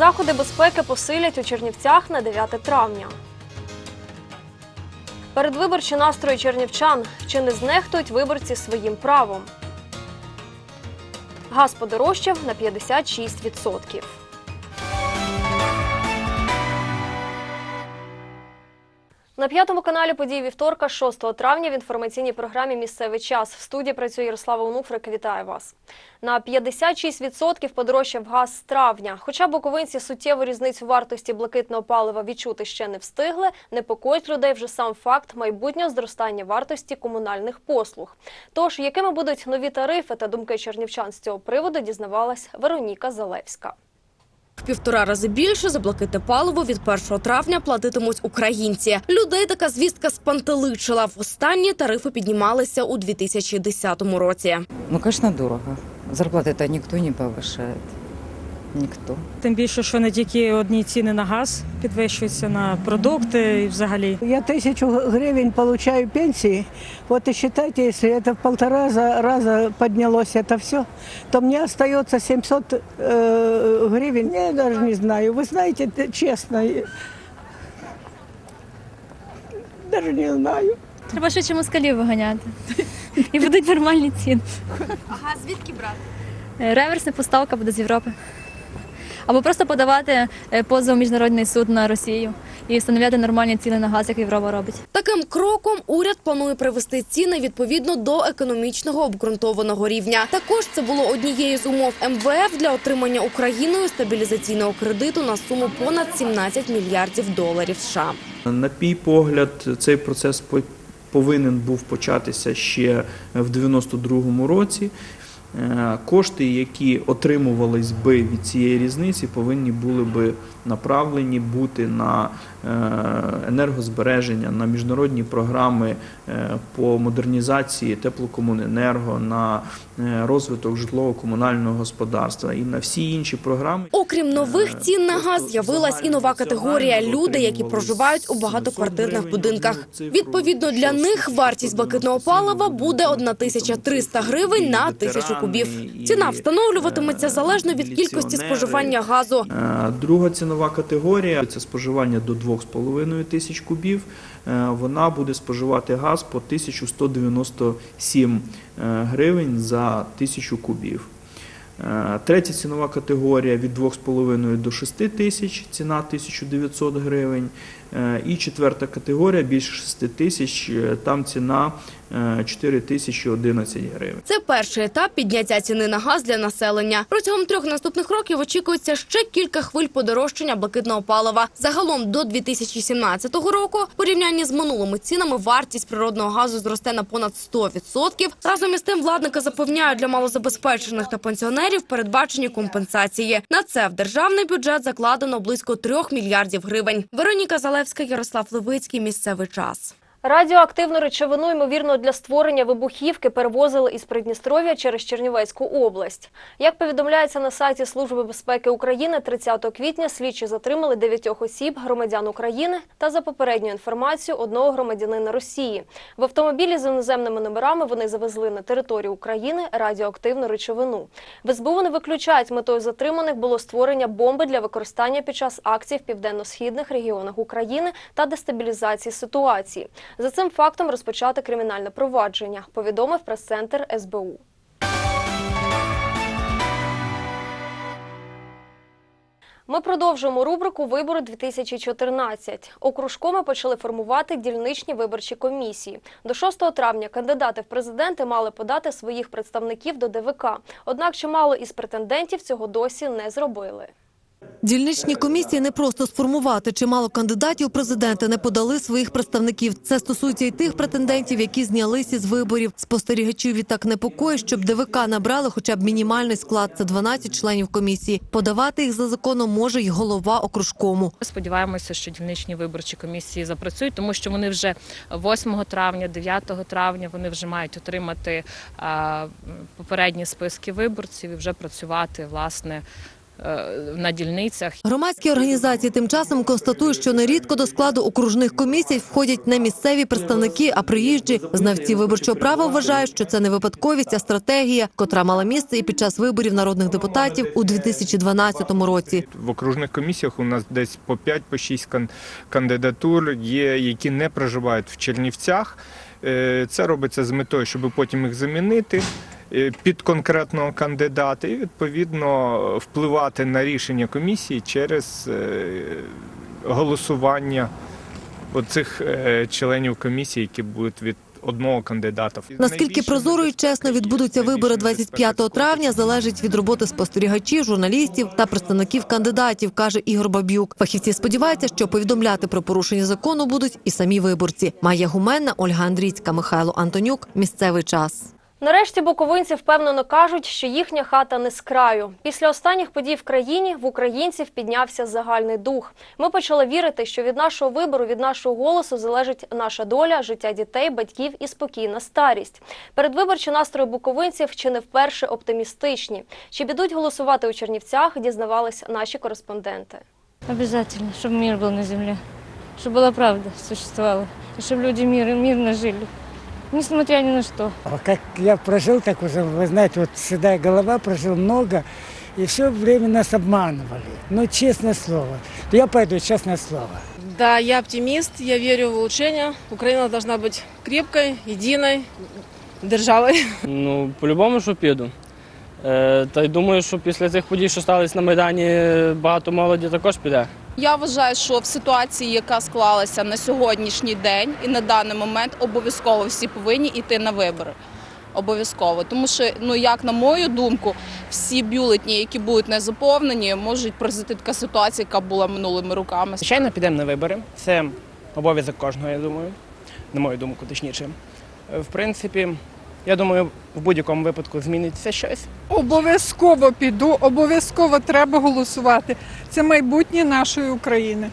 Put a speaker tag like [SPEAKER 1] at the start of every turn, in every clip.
[SPEAKER 1] Заходи безпеки посилять у Чернівцях на 9 травня. Передвиборчі настрої чернівчан. Чи не знехтують виборці своїм правом? Газ подорожчав на 56%. На п'ятому каналі події вівторка, 6 травня, в інформаційній програмі Місцевий час. В студії працює Ярослава Онуфрик. Вітаю вас. На 56% подорожчав газ з травня. Хоча буковинці суттєву різницю вартості блакитного палива відчути ще не встигли, непокоїть людей вже сам факт майбутнього зростання вартості комунальних послуг. Тож, якими будуть нові тарифи та думки чернівчан з цього приводу, дізнавалась Вероніка Залевська.
[SPEAKER 2] В півтора рази більше за блакитне паливо від 1 травня платитимуть українці. Людей така звістка спантеличила. Востаннє тарифи піднімалися у 2010 році.
[SPEAKER 3] Ну, звісно, дорого. Зарплати то ніхто не повышает Никто.
[SPEAKER 4] Тим більше, що не тільки одні ціни на газ підвищуються на продукти і взагалі.
[SPEAKER 5] Я тысячу гривен получаю пенсии. Вот и считайте, если это в полтора раза, раза поднялось это все, то мне остается 700 э, гривен. Я даже не знаю. Вы знаете, это честно, и- даже не знаю.
[SPEAKER 6] Треба швидше москалів виганяти. І будуть нормальні ціни.
[SPEAKER 2] Ага, звідки брати?
[SPEAKER 6] Е, Реверсна поставка буде з Європи. Або просто подавати е, позов в міжнародний суд на Росію і встановляти нормальні ціни на газ, як Європа робить.
[SPEAKER 2] Таким кроком уряд планує привести ціни відповідно до економічного обґрунтованого рівня. Також це було однією з умов МВФ для отримання Україною стабілізаційного кредиту на суму понад 17 мільярдів доларів США.
[SPEAKER 7] На мій погляд, цей процес по- повинен був початися ще в 92-му році. Е, Кошти, які отримувались би від цієї різниці, повинні були би направлені бути на е, енергозбереження, на міжнародні програми е, по модернізації теплокомуненерго, на е, розвиток житлово-комунального господарства і на всі інші програми.
[SPEAKER 2] Окрім нових цін на газ, з'явилась і нова категорія люди, які проживають у багатоквартирних будинках. Відповідно, для них вартість
[SPEAKER 7] 797
[SPEAKER 2] блакитного палива буде
[SPEAKER 7] тому
[SPEAKER 2] 1300 гривень на тисячу кубів. Ціна встановлюватиметься залежно від кількості споживання газу.
[SPEAKER 7] Друга цінова категорія це споживання до 2,5 тисяч кубів. Е, Вона буде споживати газ по 1197 е, гривень за тисячу кубів. Е, Третя цінова категорія від 2,5 до 6 тисяч, ціна 1900 гривень. І четверта категорія більше 6 тисяч, там ціна е, 4011 гривень.
[SPEAKER 2] Це перший етап підняття ціни на газ для населення. Протягом трьох наступних років очікується ще кілька хвиль подорожчання блакитного палива. Загалом до 2017 року, в порівнянні з минулими цінами, вартість природного газу зросте на понад 100%. Разом із тим владники запевняють, для малозабезпечених та пенсіонерів передбачені компенсації. На це в державний бюджет закладено близько 3 мільярдів гривень. Вероніка Залевська, Ярослав Левицький. Місцевий час.
[SPEAKER 1] Радіоактивну речовину, ймовірно, для створення вибухівки перевозили із Придністров'я через Чернівецьку область. Як повідомляється на сайті Служби безпеки України, 30 квітня слідчі затримали дев'ятьох осіб, громадян України та за попередньою інформацією одного громадянина Росії. В автомобілі з іноземними номерами вони завезли на територію України радіоактивну речовину. В СБУ не виключають метою затриманих було створення бомби для використання під час акцій в південно-східних регіонах України та дестабілізації ситуації. За цим фактом розпочати кримінальне провадження, повідомив прес-центр СБУ. Ми продовжуємо рубрику Вибори 2014 Окружкоми почали формувати дільничні виборчі комісії. До 6 травня кандидати в президенти мали подати своїх представників до ДВК. Однак чимало із претендентів цього досі не зробили.
[SPEAKER 8] Дільничні комісії не просто сформувати. Чимало кандидатів президенти не подали своїх представників. Це стосується і тих претендентів, які знялися з виборів. Спостерігачів відтак непокоїть, щоб ДВК набрали хоча б мінімальний склад. Це 12 членів комісії. Подавати їх за законом може й голова окружкому.
[SPEAKER 9] Сподіваємося, що дільничні виборчі комісії запрацюють, тому що вони вже 8 травня, 9 травня вони вже мають отримати попередні списки виборців і вже працювати власне на дільницях.
[SPEAKER 8] Громадські організації тим часом констатують, що нерідко до складу окружних комісій входять не місцеві представники, а приїжджі. Знавці виборчого права вважають, що це не випадковість, а стратегія, котра мала місце і під час виборів народних депутатів у 2012 році.
[SPEAKER 10] В окружних комісіях у нас десь по 5-6 кан- кандидатур є, які не проживають в Чернівцях. Е, Це робиться з метою, щоб потім їх замінити е, під конкретного кандидата і відповідно впливати на рішення комісії через е, голосування оцих е, членів комісії, які будуть від одного кандидата.
[SPEAKER 8] Наскільки прозоро і чесно відбудуться вибори
[SPEAKER 10] найбільше
[SPEAKER 8] 25 травня, залежить від роботи спостерігачів, журналістів та представників кандидатів, каже Ігор Бабюк. Фахівці сподіваються, що повідомляти про порушення закону будуть і самі виборці. Майя Гуменна, Ольга Андрійська, Михайло Антонюк. Місцевий час.
[SPEAKER 1] Нарешті буковинці впевнено кажуть, що їхня хата не з краю. Після останніх подій в країні в українців піднявся загальний дух. Ми почали вірити, що від нашого вибору, від нашого голосу залежить наша доля, життя дітей, батьків і спокійна старість. Передвиборчі настрої буковинців чи не вперше оптимістичні. Чи підуть голосувати у Чернівцях, дізнавались наші кореспонденти.
[SPEAKER 11] Обязательно, чтобы мир был на земле, чтобы была правда существовала, и чтобы люди мир, мирно жили, несмотря ни на что.
[SPEAKER 12] А Как я прожил, так уже, вы знаете, вот седая голова, прожил много, и все время нас обманывали. Ну, честное слово. Я пойду, честное слово.
[SPEAKER 11] Да, я оптимист, я верю в улучшение. Украина должна быть крепкой, единой державой.
[SPEAKER 13] Ну, по-любому, що піду. Е, та й думаю, що після цих подій, що сталися на Майдані, багато молоді також піде.
[SPEAKER 14] Я вважаю, що в ситуації, яка склалася на сьогоднішній день і на даний момент, обов'язково всі повинні йти на вибори. Обов'язково, тому що, ну як на мою думку, всі бюлетні, які будуть не заповнені, можуть призвести така ситуація, яка була минулими роками.
[SPEAKER 13] Звичайно, підемо на вибори. Це обов'язок кожного, я думаю. На мою думку, точніше. В принципі, я думаю, в будь-якому випадку зміниться щось.
[SPEAKER 5] Обов'язково піду, обов'язково треба голосувати. Це майбутнє нашої України.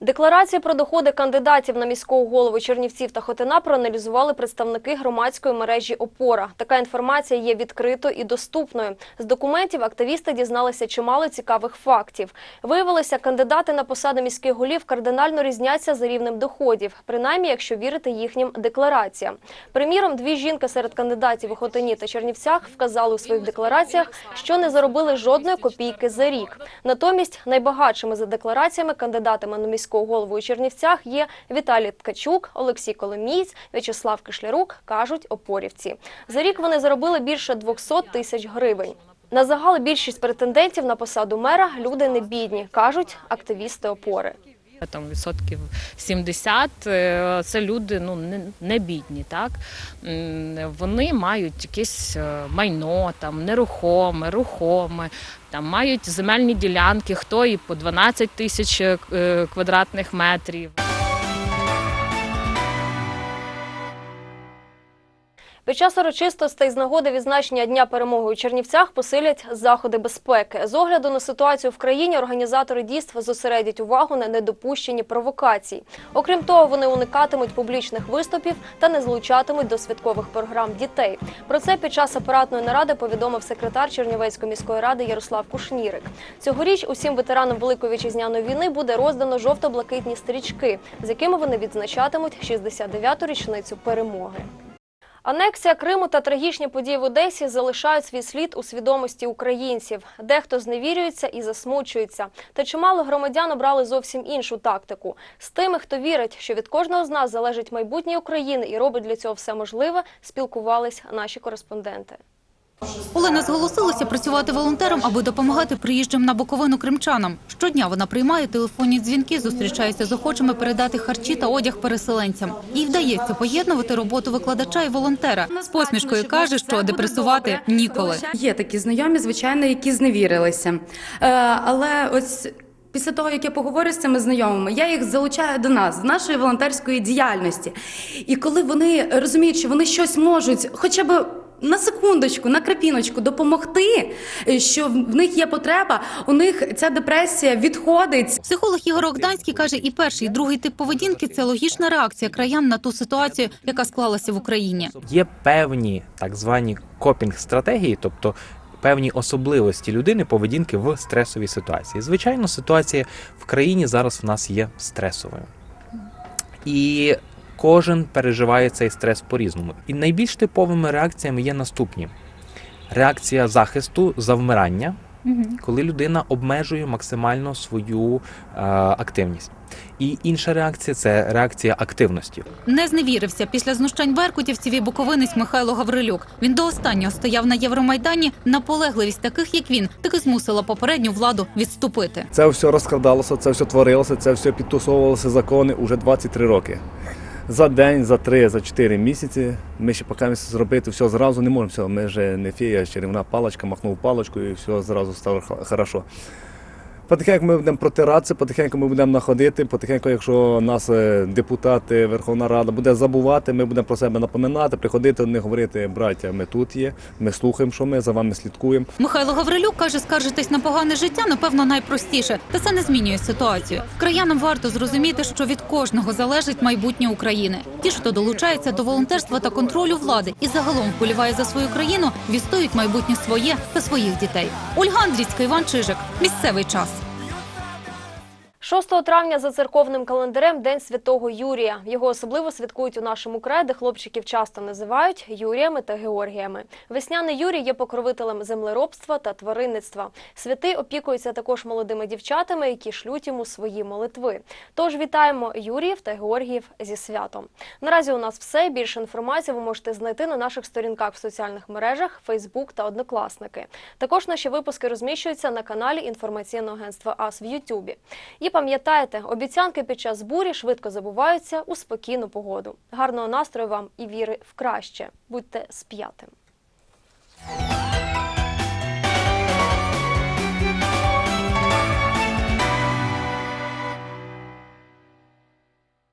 [SPEAKER 1] Декларації про доходи кандидатів на міського голову Чернівців та Хотина проаналізували представники громадської мережі ОПОРА. Така інформація є відкритою і доступною. З документів активісти дізналися чимало цікавих фактів. Виявилося, кандидати на посади міських голів кардинально різняться за рівнем доходів, принаймні, якщо вірити їхнім деклараціям. Приміром, дві жінки серед кандидатів у Хотині та Чернівцях вказали у своїх деклараціях, що не заробили жодної копійки за рік. Натомість найбагатшими за деклараціями кандидатами на міського голову у Чернівцях є Віталій Ткачук, Олексій Коломієць, В'ячеслав Кишлярук, кажуть опорівці. За рік вони заробили більше 200 тисяч гривень. На загал більшість претендентів на посаду мера люди не бідні, кажуть активісти опори.
[SPEAKER 9] Там відсотків 70 е, це люди ну не, не бідні, так вони мають якесь е, майно, там нерухоме, рухоме, там мають земельні ділянки, хто і по 12 тисяч е, квадратних метрів.
[SPEAKER 1] Під час урочистостей з нагоди відзначення Дня перемоги у Чернівцях посилять заходи безпеки. З огляду на ситуацію в країні організатори дійства зосередять увагу на недопущенні провокацій. Окрім того, вони уникатимуть публічних виступів та не злучатимуть до святкових програм дітей. Про це під час апаратної наради повідомив секретар Чернівецької міської ради Ярослав Кушнірик. Цьогоріч усім ветеранам Великої вітчизняної війни буде роздано жовто-блакитні стрічки, з якими вони відзначатимуть 69-ту річницю перемоги. Анексія Криму та трагічні події в Одесі залишають свій слід у свідомості українців. Дехто зневірюється і засмучується. Та чимало громадян обрали зовсім іншу тактику. З тими, хто вірить, що від кожного з нас залежить майбутнє України і робить для цього все можливе, спілкувались наші кореспонденти.
[SPEAKER 15] Олена зголосилася працювати волонтером, аби допомагати приїжджим на Буковину кримчанам. Щодня вона приймає телефонні дзвінки, зустрічається з охочими передати харчі та одяг переселенцям. Їй вдається поєднувати роботу викладача і волонтера. З посмішкою каже, що депресувати ніколи.
[SPEAKER 16] Є такі знайомі, звичайно, які зневірилися. Е, але ось. Після того, як я поговорю з цими знайомими, я їх залучаю до нас, до нашої волонтерської діяльності. І коли вони розуміють, що вони щось можуть, хоча б на секундочку, на крапіночку допомогти, що в них є потреба, у них ця депресія відходить.
[SPEAKER 15] Психолог Ігор Огданський каже, і перший, і другий тип поведінки це логічна реакція краян на ту ситуацію, яка склалася в Україні.
[SPEAKER 17] Є певні так звані копінг-стратегії, тобто певні особливості людини поведінки в стресовій ситуації. Звичайно, ситуація в країні зараз в нас є стресовою. І кожен переживає цей стрес по-різному. І найбільш типовими реакціями є наступні: реакція захисту, завмирання, коли людина обмежує максимально свою е, активність. І інша реакція це реакція активності.
[SPEAKER 15] Не зневірився після знущань беркутівців і буковинець Михайло Гаврилюк. Він до останнього стояв на Євромайдані. Наполегливість таких, як він, таки змусила попередню владу відступити.
[SPEAKER 18] Це все розкрадалося, це все творилося, це все підтусовувалося закони уже 23 роки. За день, за три, за чотири місяці ми ще поки зробити все зразу не можемо. Ми вже не фія, чарівна паличка, махнув паличкою і все зразу стало хорошо. Потихеньку ми будемо протиратися, потихеньку ми будемо находити, потихеньку, якщо нас е, депутати, Верховна Рада буде забувати, ми будемо про себе напоминати, приходити до них говорити, браття, ми тут є, ми слухаємо, що ми за вами слідкуємо.
[SPEAKER 15] Михайло Гаврилюк каже, скаржитись на погане життя, напевно, найпростіше, та це не змінює ситуацію. Краянам варто зрозуміти, що від кожного залежить майбутнє України. Ті, хто долучається до волонтерства та контролю влади і загалом вболіває за свою країну, відстоюють майбутнє своє та своїх дітей. Ольга Андрійська, Іван Чижик. Місцевий час.
[SPEAKER 1] 6 травня за церковним календарем День Святого Юрія. Його особливо святкують у нашому краї, де хлопчиків часто називають Юріями та Георгіями. Весняний Юрій є покровителем землеробства та тваринництва. Святий опікується також молодими дівчатами, які шлють йому свої молитви. Тож вітаємо Юріїв та Георгіїв зі святом. Наразі у нас все. Більше інформації ви можете знайти на наших сторінках в соціальних мережах, Фейсбук та Однокласники. Також наші випуски розміщуються на каналі інформаційного агентства АС в Ютубі. І пам'ятайте, обіцянки під час бурі швидко забуваються у спокійну погоду. Гарного настрою вам і віри в краще. Будьте сп'ятим. п'ятим.